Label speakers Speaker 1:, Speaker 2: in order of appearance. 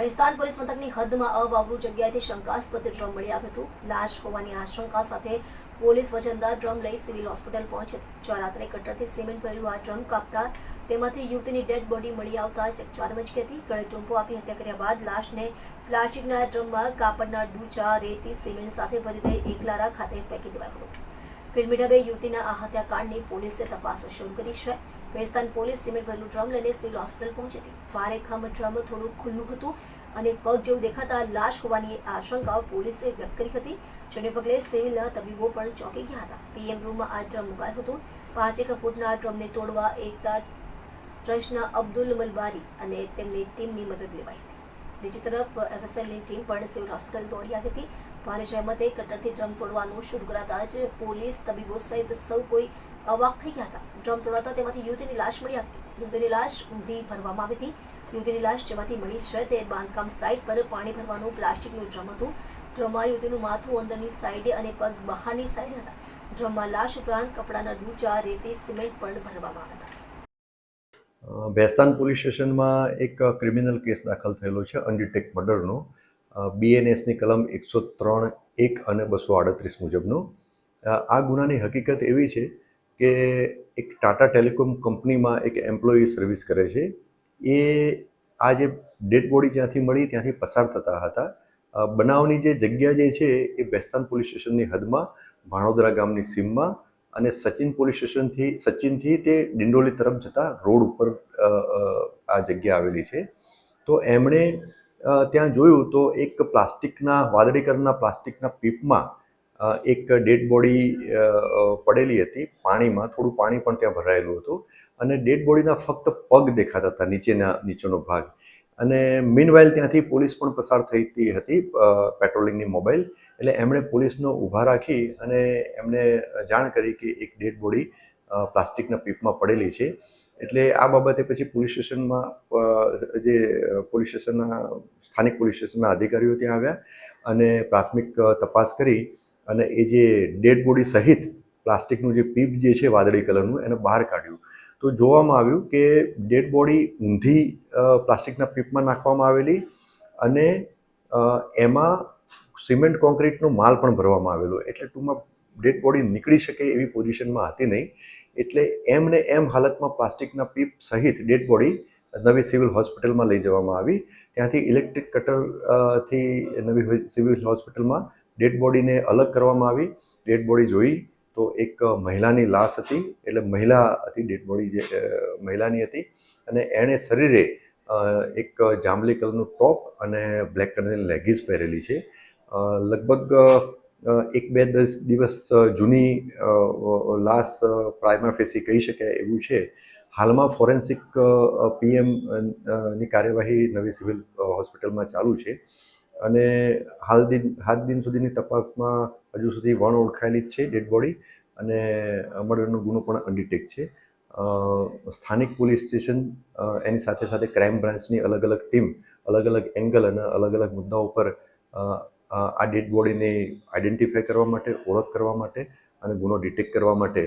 Speaker 1: Bhestan police મથકની હદમાં અવાવરુ જગ્યાએથી શંકાસ્પદ ડ્રમ મળી આવ્યું હતું. લાશ હોવાની આશંકા સાથે પોલીસ વજનદાર ડ્રમ લઈ સિવિલ હોસ્પિટલ પહોંચી. જ્યાં રાત્રે કટ્ટરથી સિમેન્ટ ભરેલું આ ડ્રમ કાપતા તેમાંથી યુવતીની ડેડ બોડી મળી આવતા ચકચાર મચી હતી. ગળે ટૂંપો આપી હત્યા કર્યા બાદ લાશને પ્લાસ્ટિકના ડ્રમમાં કાપડના ડૂચા, રેતી, સિમેન્ટ સાથે ભરી દઈ એકલારા ખાતે ફેંકી દેવાયો હતો. ફિલ્મી ઢબે યુવતીના આ હત્યાકાંડની પોલીસે તપાસ શરૂ કરી છે. વેસ્તાન પોલીસ સિમેન્ટ ભરેલું ડ્રમ લઈને સિવિલ હોસ્પિટલ પહોંચી હતી. ભારેખમ ડ્રમ થોડું ખુલ્લું હતું અને પગ જેવું દેખાતા લાશ હોવાની આશંકા પોલીસે વ્યક્ત કરી હતી, જેને પગલે સિવિલના તબીબો પણ ચોંકી ગયા હતા. પીએમ રૂમમાં આ ડ્રમ મુકાયું હતું. પાંચેક ફૂટના ડ્રમને તોડવા એકતા ટ્રસ્ટના અબ્દુલ મલબારી અને તેમની ટીમની મદદ લેવાઈ હતી. બીજી તરફ એફએસએલની ટીમ પણ સિવિલ હોસ્પિટલ દોડી આવી હતી. ભારે જહેમતે કટરથી ડ્રમ તોડવાનું શરૂ કરાતા જ પોલીસ તબીબો સહિત સૌ કોઈ અવાક થઈ ગયા હતા. ડ્રમ તોડાતા તેમાંથી યુવતીની લાશ મળી હતી. યુવતીની લાશ ઊંધી ભરવામાં આવી હતી. યુવતીની લાશ જેમાંથી મળી છે તે બાંધકામ સાઇટ પર પાણી ભરવાનું પ્લાસ્ટિકનું ડ્રમ હતું. ડ્રમમાં યુવતીનું માથું અંદરની સાઈડે અને પગ બહારની સાઈડે હતા. ડ્રમમાં લાશ ઉપરાંત કપડાના ડૂચા, રેતી, સિમેન્ટ પણ ભરવામાં આવ્યા હતા.
Speaker 2: ભેસ્તાન પોલીસ સ્ટેશનમાં એક ક્રિમિનલ કેસ દાખલ થયેલો છે અનડિટેક મર્ડરનો. બીએનએસની કલમ એકસો ત્રણ એક અને બસો આડત્રીસ મુજબનો. આ ગુનાની હકીકત એવી છે કે એક ટાટા ટેલિકોમ કંપનીમાં એક એમ્પ્લોયી સર્વિસ કરે છે. એ આ જે ડેડ બોડી જ્યાંથી મળી ત્યાંથી પસાર થતા હતા. બનાવની જે જગ્યા જે છે એ ભેસ્તાન પોલીસ સ્ટેશનની હદમાં, ભાણોદરા ગામની સીમમાં અને સચિન પોલીસ સ્ટેશનથી, સચિનથી તે ડિંડોલી તરફ જતા રોડ ઉપર આ જગ્યા આવેલી છે. તો એમણે ત્યાં જોયું તો એક પ્લાસ્ટિકના, વાદળી કલરના પ્લાસ્ટિકના પીપમાં એક ડેડ બોડી પડેલી હતી. પાણીમાં, થોડું પાણી પણ ત્યાં ભરાયેલું હતું. અને ડેડ બોડીના ફક્ત પગ દેખાતા હતા, નીચેના, નીચેનો ભાગ. અને મીનવાઇલ ત્યાંથી પોલીસ પણ પસાર થઈતી હતી પેટ્રોલિંગની મોબાઈલ એટલે એમણે પોલીસનો ઊભા રાખી અને એમને જાણ કરી કે એક ડેડ બોડી પ્લાસ્ટિકના પીપમાં પડેલી છે. એટલે આ બાબતે પછી પોલીસ સ્ટેશનમાં જે પોલીસ સ્ટેશનના, સ્થાનિક પોલીસ સ્ટેશનના અધિકારીઓ ત્યાં આવ્યા અને પ્રાથમિક તપાસ કરી અને એ જે ડેડ બોડી સહિત પ્લાસ્ટિકનું જે પીપ જે છે વાદળી કલરનું, એને બહાર કાઢ્યું. તો જોવામાં આવ્યું કે ડેડ બોડી ઊંધી પ્લાસ્ટિકના પીપમાં નાખવામાં આવેલી અને એમાં સિમેન્ટ કોન્ક્રીટનો માલ પણ ભરવામાં આવેલો. એટલે ટૂંકમાં ડેડ બોડી નીકળી શકે એવી પોઝિશનમાં હતી નહીં. એટલે એમ ને એમ હાલતમાં પ્લાસ્ટિકના પીપ સહિત ડેડ બોડી નવી સિવિલ હોસ્પિટલમાં લઈ જવામાં આવી. ત્યાંથી ઇલેક્ટ્રિક કટરથી નવી સિવિલ હોસ્પિટલમાં ડેડ બોડીને અલગ કરવામાં આવી. ડેડ બોડી જોઈ તો એક મહિલાની લાશ હતી, એટલે મહિલા હતી, ડેડ બોડી જે મહિલાની હતી. અને એણે શરીરે એક જાંબલી કલરનું ટોપ અને બ્લેક કલરની લેગીસ પહેરેલી છે. લગભગ એક બે દસ દિવસ જૂની લાશ પ્રાઇમા ફેસી કહી શકાય એવું છે. હાલમાં ફોરેન્સિક પીએમની કાર્યવાહી નવી સિવિલ હોસ્પિટલમાં ચાલુ છે. અને હાલ દિન હાલ દિન સુધીની તપાસમાં હજુ સુધી વણ ઓળખાયેલી જ છે ડેડ બોડી અને મર્ડરનો ગુનો પણ અનડિટેક છે. સ્થાનિક પોલીસ સ્ટેશન એની સાથે સાથે ક્રાઇમ બ્રાન્ચની અલગ અલગ ટીમ, અલગ અલગ એંગલ અને અલગ અલગ મુદ્દાઓ પર આ ડેડ બોડીને આઈડેન્ટિફાય કરવા માટે, ઓળખ કરવા માટે અને ગુનો ડિટેક્ટ કરવા માટે